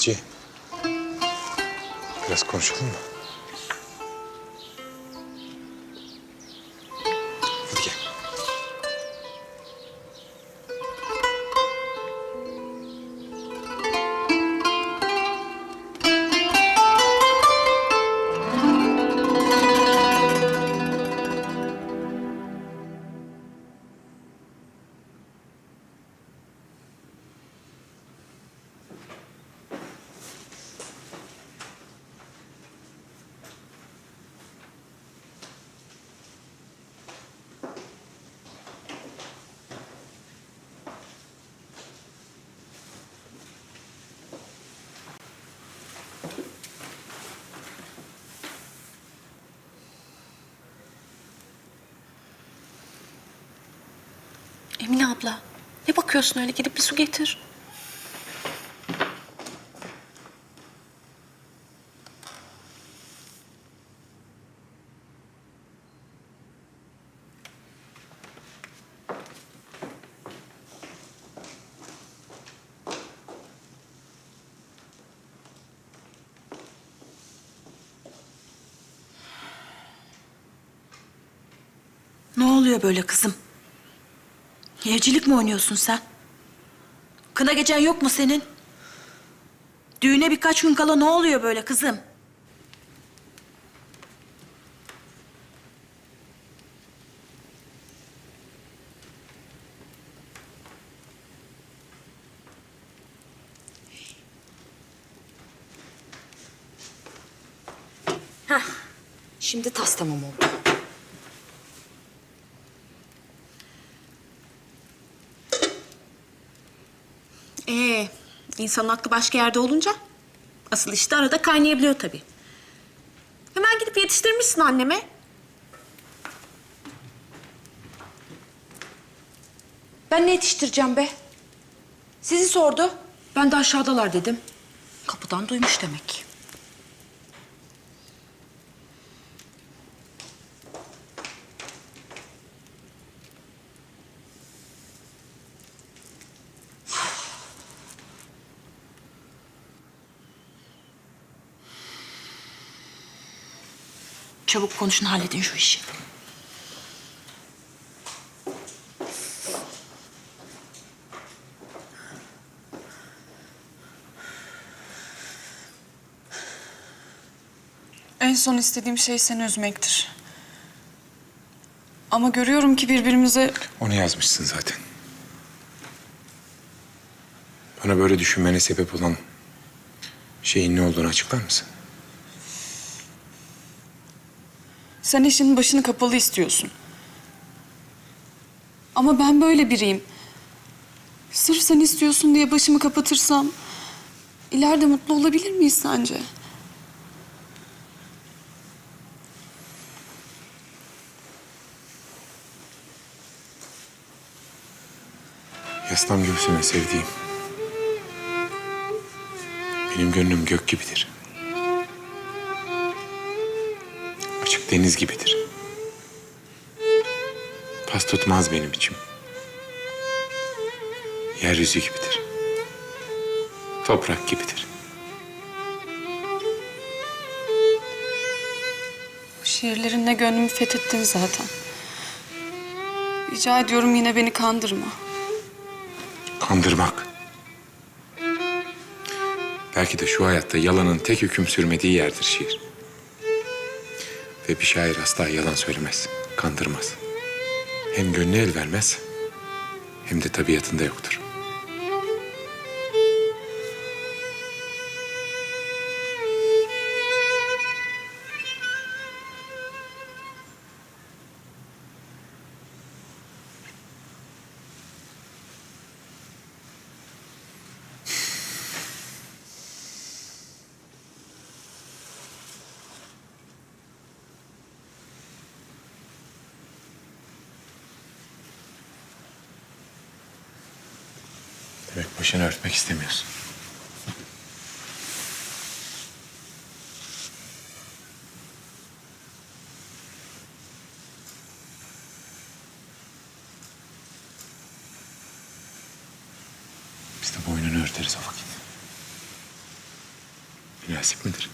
Gece biraz konuşalım mı? Emine abla, ne bakıyorsun öyle? Gidip bir su getir. Ne oluyor böyle kızım? Evcilik mi oynuyorsun sen? Kına gecen yok mu senin? Düğüne birkaç gün kala ne oluyor böyle kızım? Şimdi tas tamam oldu. Ee, insanın aklı başka yerde olunca asıl işte arada kaynayabiliyor tabii. Hemen gidip yetiştirmişsin anneme. Ben ne yetiştireceğim be? Sizi sordu. Ben de aşağıdalar dedim. Kapıdan duymuş demek. Çabuk konuşun halledin şu işi. En son istediğim şey seni üzmektir. Ama görüyorum ki birbirimize Onu yazmışsın zaten. Bana böyle düşünmene sebep olan şeyin ne olduğunu açıklar mısın? Sen işin başını kapalı istiyorsun. Ama ben böyle biriyim. Sırf sen istiyorsun diye başımı kapatırsam ileride mutlu olabilir miyiz sence? Yaslan göğsüme sevdiğim. Benim gönlüm gök gibidir. Deniz gibidir. Pas tutmaz benim içim. Yeryüzü gibidir. Toprak gibidir. Bu şiirlerinle gönlümü fethettin zaten. Rica ediyorum yine beni kandırma. Kandırmak. Belki de şu hayatta yalanın tek hüküm sürmediği yerdir şiir. Ve bir şair asla yalan söylemez, kandırmaz. Hem gönlü el vermez, hem de tabiatında yoktur. Demek başını örtmek istemiyorsun. Biz de boynunu örteriz o vakit. Münasip midir?